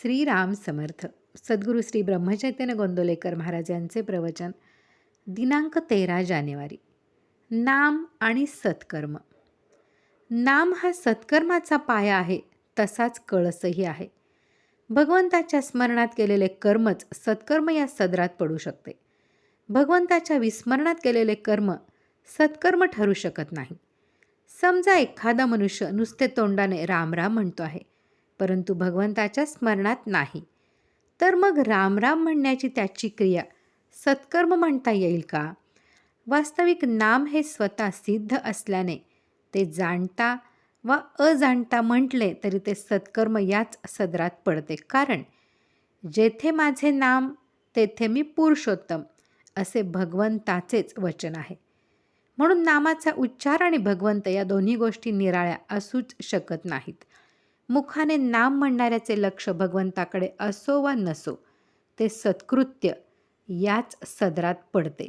श्रीराम समर्थ सद्गुरू श्री ब्रह्मचैतन्य गोंदोलेकर महाराज यांचे प्रवचन दिनांक तेरा जानेवारी. नाम आणि सत्कर्म. नाम हा सत्कर्माचा पाया आहे तसाच कळसही आहे. भगवंताच्या स्मरणात केलेले कर्मच सत्कर्म या सदरात पडू शकते. भगवंताच्या विस्मरणात केलेले कर्म सत्कर्म ठरू शकत नाही. समजा एखादा मनुष्य नुसते तोंडाने राम राम म्हणतो आहे परंतु भगवंताच्या स्मरणात नाही. तर मग रामराम म्हणण्याची त्याची क्रिया सत्कर्म म्हणता येईल का? वास्तविक नाम हे स्वतः सिद्ध असल्याने ते जाणता वा अजाणता म्हटले तरी ते सत्कर्म याच सदरात पडते. कारण जेथे माझे नाम तेथे मी पुरुषोत्तम असे भगवंताचेच वचन आहे. म्हणून नामाचा उच्चार आणि भगवंत या दोन्ही गोष्टी निराळ्या असूच शकत नाहीत. मुखाने नाम म्हणणाऱ्याचे लक्ष भगवंताकडे असो वा नसो ते सत्कृत्य याच सदरात पडते.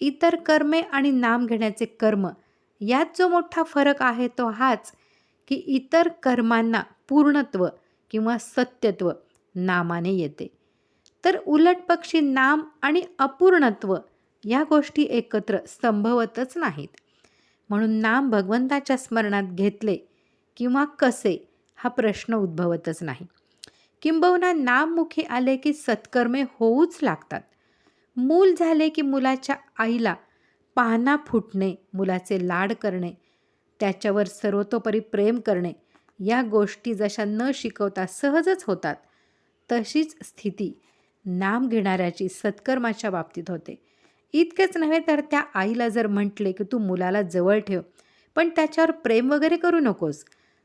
इतर कर्मे आणि नाम घेण्याचे कर्म यात जो मोठा फरक आहे तो हाच की इतर कर्मांना पूर्णत्व किंवा सत्यत्व नामाने येते. तर उलट पक्षी नाम आणि अपूर्णत्व या गोष्टी एकत्र संभवतच नाहीत. म्हणून नाम भगवंताच्या स्मरणात घेतले किंवा कसे हा प्रश्न उद्भवतच नाही. किंबहुना नाममुखी आले की सत्कर्मे होऊच लागतात. मूल झाले की मुलाच्या आईला पाहणा फुटणे मुलाचे लाड करणे त्याच्यावर सर्वतोपरी प्रेम करणे या गोष्टी जशा न शिकवता सहजच होतात तशीच स्थिती नाम घेणाऱ्याची सत्कर्माच्या बाबतीत होते. इतकेच नव्हे तर त्या आईला जर म्हटले की तू मुलाला जवळ ठेव पण त्याच्यावर प्रेम वगैरे करू नकोस.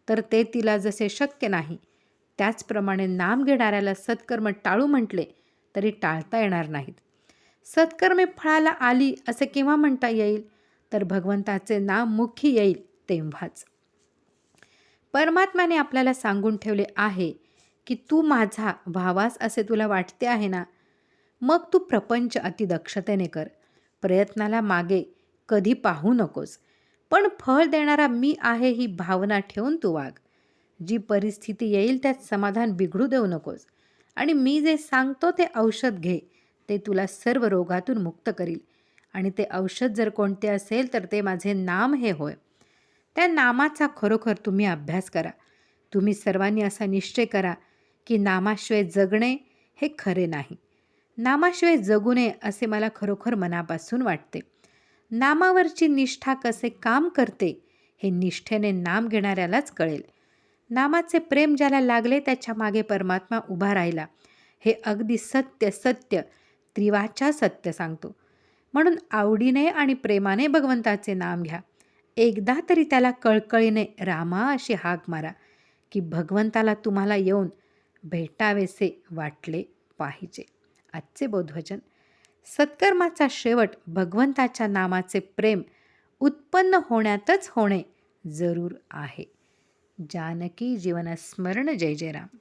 तर ते तिला जसे शक्य नाही. त्याचप्रमाणे नाम घेणाऱ्याला सत्कर्म टाळू म्हटले तरी टाळता येणार नाहीत. सत्कर्मे फळाला आली असे केव्हा म्हणता येईल? तर भगवंताचे नाम मुखी येईल तेव्हाच. परमात्म्याने आपल्याला सांगून ठेवले आहे की तू माझा व्हावास असे तुला वाटते आहे ना? मग तू प्रपंच अतिदक्षतेने कर. प्रयत्नाला मागे कधी पाहू नकोस. पण फळ देणारा मी आहे ही भावना ठेवून तू वाग जी परिस्थिती येईल त्यात समाधान बिघडू देऊ नकोस. आणि मी जे सांगतो ते औषध घे. ते तुला सर्व रोगातून मुक्त करील. आणि ते औषध जर कोणते असेल तर ते माझे नाम हे होय. त्या नामाचा खरोखर तुम्ही अभ्यास करा. तुम्ही सर्वांनी असा निश्चय करा की नामाशिवाय जगणे हे खरे नाही. नामाशिवाय जगू नये असे मला खरोखर मनापासून वाटते. नामावरची निष्ठा कसे काम करते हे निष्ठेने नाम घेणाऱ्यालाच कळेल. नामाचे प्रेम ज्याला लागले त्याच्यामागे परमात्मा उभा राहिला. हे अगदी सत्य सत्य त्रिवाच्या सत्य सांगतो. म्हणून आवडीने आणि प्रेमाने भगवंताचे नाम घ्या. एकदा तरी त्याला कळकळीने रामा अशी हाक मारा की भगवंताला तुम्हाला येऊन भेटावेसे वाटले पाहिजे. आजचे बोधवचन सत्कर्माचा शेवट भगवंताच्या नामाचे प्रेम उत्पन्न होण्यातच होणे जरूर आहे. जानकी जीवनस्मरण जय जय राम